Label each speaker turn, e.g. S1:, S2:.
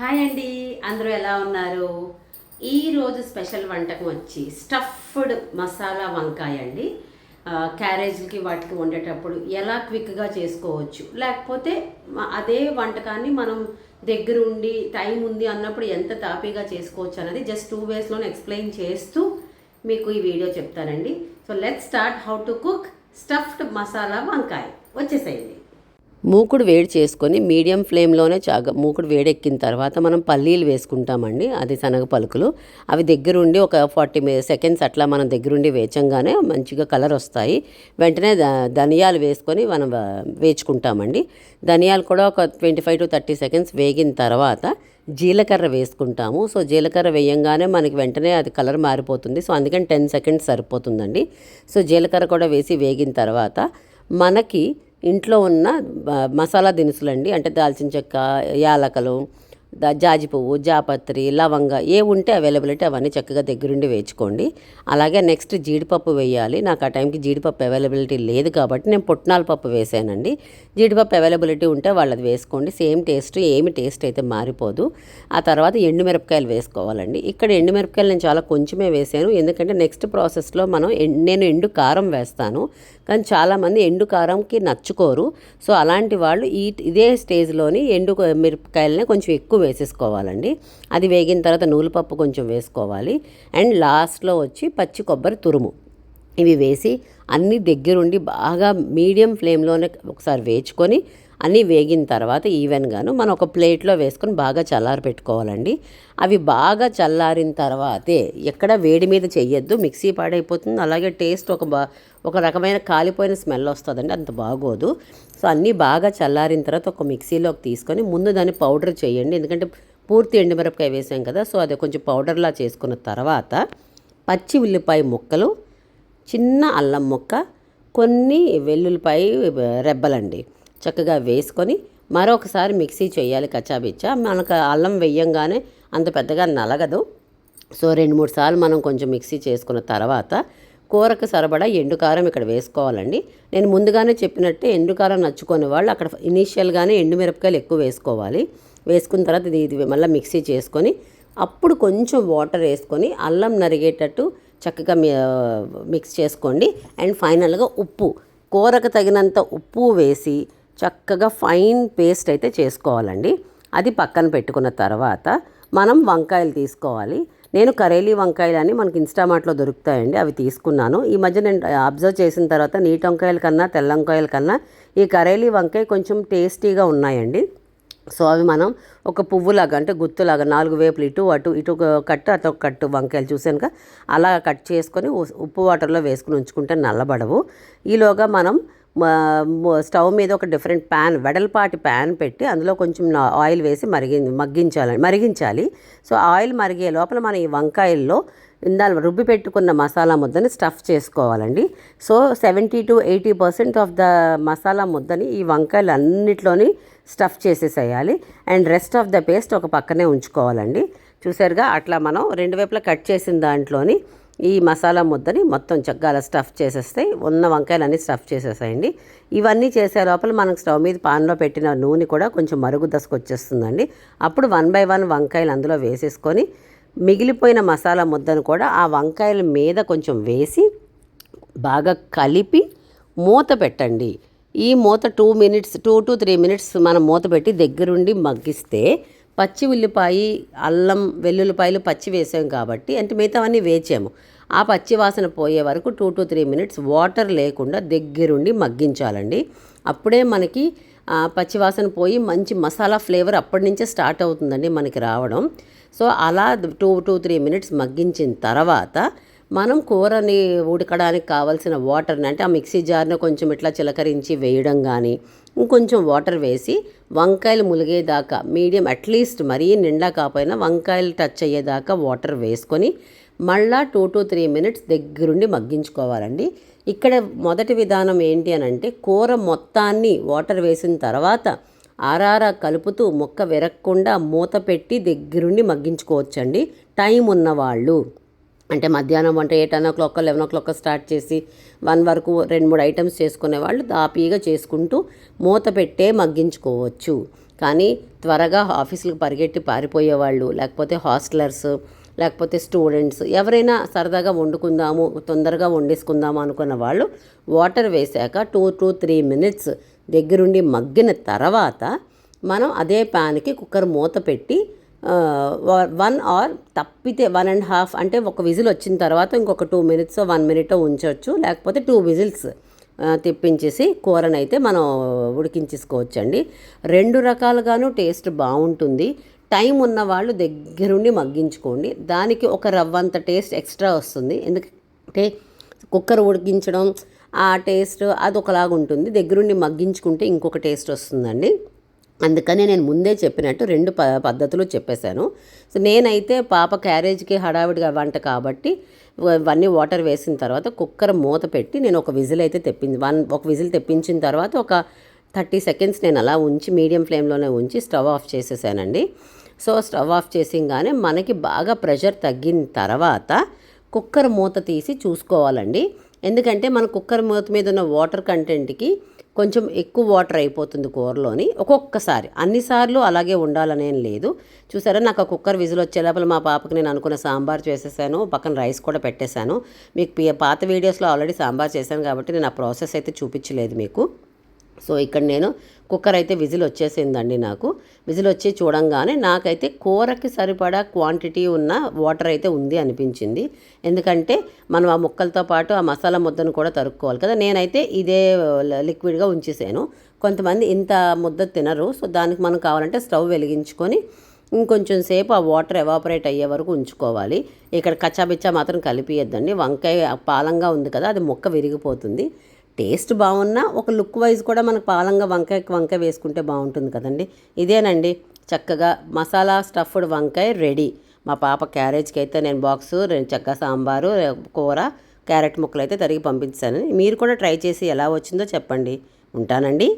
S1: Hi అండి అందరూ ఎలా ఉన్నారు? ఈరోజు స్పెషల్ వంటకం వచ్చి స్టఫ్డ్ మసాలా వంకాయ అండి. క్యారేజ్లకి క్యారేజ్కి వాటికి వండేటప్పుడు ఎలా క్విక్గా చేసుకోవచ్చు లేకపోతే అదే వంటకాన్ని మనం దగ్గర ఉండి టైం ఉంది అన్నప్పుడు ఎంత తాపీగా చేసుకోవచ్చు అనేది జస్ట్ టూ వేస్లోనే ఎక్స్ప్లెయిన్ చేస్తూ మీకు ఈ వీడియో చెప్తానండి. So let start how to cook stuffed masala vankaya. వచ్చేసేయండి.
S2: మూకుడు వేడి చేసుకొని మీడియం ఫ్లేమ్లోనే చాగ మూకుడు వేడెక్కిన తర్వాత మనం పల్లీలు వేసుకుంటామండి అది శనగ పలుకులు. అవి దగ్గరుండి ఒక ఫార్టీ సెకండ్స్ అట్లా మనం దగ్గరుండి వేచంగానే మంచిగా కలర్ వస్తాయి. వెంటనే ధనియాలు వేసుకొని మనం వేచుకుంటామండి. ధనియాలు కూడా ఒక twenty five to thirty seconds వేగిన తర్వాత జీలకర్ర వేసుకుంటాము. సో జీలకర్ర వేయంగానే మనకి వెంటనే అది కలర్ మారిపోతుంది. సో అందుకని టెన్ సెకండ్స్ సరిపోతుందండి. సో జీలకర్ర కూడా వేసి వేగిన తర్వాత మనకి ఇంట్లో ఉన్న మసాలా మసాలా దినుసులండి అంటే దాల్చిన చెక్క యాలకలు జాజి పువ్వు జాపత్రి లవంగ ఏ ఉంటే అవైలబిలిటీ అవన్నీ చక్కగా దగ్గరుండి వేయించుకోండి. అలాగే నెక్స్ట్ జీడిపప్పు వేయాలి. నాకు ఆ టైంకి జీడిపప్పు అవైలబిలిటీ లేదు కాబట్టి నేను పుట్నాల పప్పు వేసానండి. జీడిపప్పు అవైలబిలిటీ ఉంటే వాళ్ళది వేసుకోండి. సేమ్ టేస్ట్ ఏమి టేస్ట్ అయితే మారిపోదు. ఆ తర్వాత ఎండుమిరపకాయలు వేసుకోవాలండి. ఇక్కడ ఎండుమిరపకాయలు నేను చాలా కొంచెమే వేసాను. ఎందుకంటే నెక్స్ట్ ప్రాసెస్లో మనం నేను ఎండు కారం వేస్తాను. కానీ చాలామంది ఎండు కారంకి నచ్చుకోరు. సో అలాంటి వాళ్ళు ఈ ఇదే స్టేజ్లోని ఎండు మిరపకాయలనే కొంచెం ఎక్కువ వేసేసుకోవాలండి. అది వేగిన తర్వాత నూలుపప్పు కొంచెం వేసుకోవాలి. అండ్ లాస్ట్లో వచ్చి పచ్చి కొబ్బరి తురుము. ఇవి వేసి అన్నీ దగ్గరుండి బాగా మీడియం ఫ్లేమ్లోనే ఒకసారి వేచుకొని అన్నీ వేగిన తర్వాత ఈవెన్గాను మనం ఒక ప్లేట్లో వేసుకొని బాగా చల్లారి పెట్టుకోవాలండి అవి బాగా చల్లారిన తర్వాతే ఎక్కడ వేడి మీద చెయ్యొద్దు మిక్సీ పాడైపోతుంది అలాగే టేస్ట్ ఒక బా ఒక రకమైన కాలిపోయిన స్మెల్ వస్తుందండి అంత బాగోదు. సో అన్నీ బాగా చల్లారిన తర్వాత ఒక మిక్సీలోకి తీసుకొని ముందు దాన్ని పౌడర్ చేయండి. ఎందుకంటే పూర్తి ఎండుమిరపకాయ వేసాం కదా సో అది కొంచెం పౌడర్లా చేసుకున్న తర్వాత పచ్చి ఉల్లిపాయ ముక్కలు చిన్న అల్లం ముక్క కొన్ని వెల్లుల్లిపాయ రెబ్బలండి. చక్కగా వేసుకొని మరొకసారి మిక్సీ చేయాలి కచ్చాబిచ్చా మనకు అల్లం వెయ్యంగానే అంత పెద్దగా నలగదు. సో రెండు మూడు సార్లు మనం కొంచెం మిక్సీ చేసుకున్న తర్వాత కూరకు సరిపడా ఎండుకారం ఇక్కడ వేసుకోవాలండి. నేను ముందుగానే చెప్పినట్టే ఎండుకారం నచ్చుకునే వాళ్ళు అక్కడ ఇనీషియల్గానే ఎండుమిరపకాయలు ఎక్కువ వేసుకోవాలి. వేసుకున్న తర్వాత ఇది ఇది మళ్ళీ మిక్సీ చేసుకొని అప్పుడు కొంచెం వాటర్ వేసుకొని అల్లం నరిగేటట్టు చక్కగా మిక్స్ చేసుకోండి. అండ్ ఫైనల్గా ఉప్పు కూరకు తగినంత ఉప్పు వేసి చక్కగా ఫైన్ పేస్ట్ అయితే చేసుకోవాలండి. అది పక్కన పెట్టుకున్న తర్వాత మనం వంకాయలు తీసుకోవాలి. నేను కరేలీ వంకాయలు అని మనకి ఇన్స్టామార్ట్లో దొరుకుతాయండి అవి తీసుకున్నాను. ఈ మధ్య నేను అబ్జర్వ్ చేసిన తర్వాత నీటి వంకాయల కన్నా తెల్ల వంకాయల కన్నా ఈ కరేలీ వంకాయ కొంచెం టేస్టీగా ఉన్నాయండి. సో అవి మనం ఒక పువ్వులాగా అంటే గుత్తులాగా నాలుగు వేపులు ఇటు అటు ఇటు కట్టు అటు కట్టు వంకాయలు చూసానుక అలా కట్ చేసుకొని ఉప్పు వాటర్లో వేసుకుని ఉంచుకుంటే నల్లబడవు. ఈలోగా మనం స్టవ్ మీద ఒక డిఫరెంట్ ప్యాన్ వెడల్పాటి ప్యాన్ పెట్టి అందులో కొంచెం ఆయిల్ వేసి మరిగి మగ్గించాలి మరిగించాలి. సో ఆయిల్ మరిగే లోపల మనం ఈ వంకాయల్లో ఇందాక రుబ్బి పెట్టుకున్న మసాలా ముద్దని స్టఫ్ చేసుకోవాలండి. So seventy to eighty percent of the masala ముద్దని ఈ వంకాయలు అన్నిట్లోని stuff చేసేసేయాలి. And rest of the paste ఒక పక్కనే ఉంచుకోవాలండి. చూసారుగా అట్లా మనం రెండు వైపులా కట్ చేసిన దాంట్లోని ఈ మసాలా ముద్దని మొత్తం చక్కగా అలా స్టఫ్ చేసేస్తాయి ఉన్న వంకాయలన్నీ స్టఫ్ చేసేసాయండి. ఇవన్నీ చేసే లోపల మనం స్టవ్ మీద పాన్లో పెట్టిన నూనె కూడా కొంచెం మరుగు దశకు వచ్చేస్తుందండి అప్పుడు వన్ బై వన్ వంకాయలు అందులో వేసేసుకొని మిగిలిపోయిన మసాలా ముద్దను కూడా ఆ వంకాయల మీద కొంచెం వేసి బాగా కలిపి మూత పెట్టండి. ఈ మూత two minutes two to three minutes మనం మూత పెట్టి దగ్గరుండి మగ్గిస్తే పచ్చి ఉల్లిపాయ అల్లం వెల్లుల్లిపాయలు పచ్చి వేసాం కాబట్టి అంటే మిగతావన్నీ వేచాము. ఆ పచ్చి వాసన పోయే వరకు two to three minutes water లేకుండా దగ్గరుండి మగ్గించాలండి. అప్పుడే మనకి పచ్చి వాసన పోయి మంచి మసాలా ఫ్లేవర్ అప్పటి నుంచే స్టార్ట్ అవుతుందండి మనకి రావడం. సో అలా టూ టూ త్రీ మినిట్స్ మగ్గించిన తర్వాత మనం కూరని ఉడకడానికి కావాల్సిన వాటర్ని అంటే ఆ మిక్సీ జార్ని కొంచెం ఇట్లా చిలకరించి వేయడం కానీ ఇంకొంచెం వాటర్ వేసి వంకాయలు ములిగేదాకా మీడియం అట్లీస్ట్ మరీ నిండా కాకపోయినా వంకాయలు టచ్ అయ్యేదాకా వాటర్ వేసుకొని మళ్ళా టూ టు త్రీ మినిట్స్ దగ్గరుండి మగ్గించుకోవాలండి. ఇక్కడ మొదటి విధానం ఏంటి అని అంటే కూర మొత్తాన్ని వాటర్ వేసిన తర్వాత ఆరారా కలుపుతూ ముక్క విరక్కుండా మూత పెట్టి దగ్గరుండి మగ్గించుకోవచ్చండి. టైం ఉన్నవాళ్ళు. అంటే మధ్యాహ్నం వంట eight o'clock eleven o'clock start చేసి వన్ వరకు రెండు మూడు ఐటమ్స్ చేసుకునే వాళ్ళు దాపీగా చేసుకుంటూ మూత పెట్టే మగ్గించుకోవచ్చు. కానీ త్వరగా ఆఫీసులకు పరిగెట్టి పారిపోయే వాళ్ళు లేకపోతే హాస్టలర్స్ లేకపోతే స్టూడెంట్స్ ఎవరైనా సరదాగా వండుకుందాము తొందరగా వండేసుకుందాము అనుకున్న వాళ్ళు వాటర్ వేసాక టూ టు త్రీ మినిట్స్ దగ్గరుండి మగ్గిన తర్వాత మనం అదే ప్యాన్కి కుక్కర్ మూత పెట్టి వన్ ఆర్ తప్పితే వన్ అండ్ హాఫ్ అంటే ఒక విజిల్ వచ్చిన తర్వాత ఇంకొక టూ మినిట్స్ వన్ మినిట్ ఉంచవచ్చు లేకపోతే టూ విజిల్స్ తెప్పించేసి కూరనైతే మనం ఉడికించేసుకోవచ్చండి. రెండు రకాలుగాను టేస్ట్ బాగుంటుంది. టైం ఉన్న వాళ్ళు దగ్గరుండి మగ్గించుకోండి. దానికి ఒక రవ్వంత టేస్ట్ ఎక్స్ట్రా వస్తుంది. ఎందుకంటే కుక్కర్ ఉడికించడం ఆ టేస్ట్ అది ఒకలాగా ఉంటుంది దగ్గరుండి మగ్గించుకుంటే ఇంకొక టేస్ట్ వస్తుందండి. అందుకని నేను ముందే చెప్పినట్టు రెండు ప పద్ధతులు చెప్పేశాను. సో నేనైతే పాప క్యారేజ్కి హడావిడిగా వంట కాబట్టి ఇవన్నీ వాటర్ వేసిన తర్వాత కుక్కర్ మూత పెట్టి నేను ఒక విజిల్ అయితే తెప్పించి వన్ ఒక విజిల్ తెప్పించిన తర్వాత ఒక థర్టీ సెకండ్స్ నేను అలా ఉంచి మీడియం ఫ్లేమ్లోనే ఉంచి స్టవ్ ఆఫ్ చేసేసానండి. సో స్టవ్ ఆఫ్ చేసింగానే మనకి బాగా ప్రెషర్ తగ్గిన తర్వాత కుక్కర్ మూత తీసి చూసుకోవాలండి. ఎందుకంటే మన కుక్కర్ మూత మీద ఉన్న వాటర్ కంటెంట్కి కొంచెం ఎక్కువ వాటర్ అయిపోతుంది కూరలోని ఒక్కొక్కసారి. అన్నిసార్లు అలాగే ఉండాలనేం లేదు. చూసారా? నాకు ఆ కుక్కర్ విజిల్ వచ్చే లోపల మా పాపకి నేను అనుకున్న సాంబార్ చేసేసాను. పక్కన రైస్ కూడా పెట్టేశాను. మీకు పాత వీడియోస్లో ఆల్రెడీ సాంబార్ చేశాను కాబట్టి నేను ఆ ప్రాసెస్ అయితే చూపించలేదు మీకు. సో ఇక్కడ నేను కుక్కర్ అయితే విజిల్ వచ్చేసిందండి నాకు. విజిల్ వచ్చి చూడంగానే నాకైతే కూరకి సరిపడా క్వాంటిటీ ఉన్న వాటర్ అయితే ఉంది అనిపించింది. ఎందుకంటే మనం ఆ ముక్కలతో పాటు ఆ మసాలా ముద్దను కూడా తరుక్కోవాలి కదా. నేనైతే ఇదే లిక్విడ్గా ఉంచేసాను. కొంతమంది ఇంత ముద్ద తినరు. సో దానికి మనం కావాలంటే స్టవ్ వెలిగించుకొని ఇంకొంచెం సేపు ఆ వాటర్ ఎవాపరేట్ అయ్యే వరకు ఉంచుకోవాలి. ఇక్కడ కచ్చాబిచ్చా మాత్రం కలిపియద్దండి. వంకాయ పాలంగా ఉంది కదా అది ముక్క విరిగిపోతుంది. టేస్ట్ బాగున్నా ఒక లుక్ వైజ్ కూడా మనకు పాలంగా వంకాయ వంకాయ వేసుకుంటే బాగుంటుంది కదండి. ఇదేనండి చక్కగా మసాలా స్టఫ్డ్ వంకాయ రెడీ. మా పాప క్యారేజ్కి అయితే నేను బాక్స్ రెండు చక్క సాంబారు కూర క్యారెట్ ముక్కలు అయితే తరిగి పంపించాను. మీరు కూడా ట్రై చేసి ఎలా వచ్చిందో చెప్పండి. ఉంటానండి.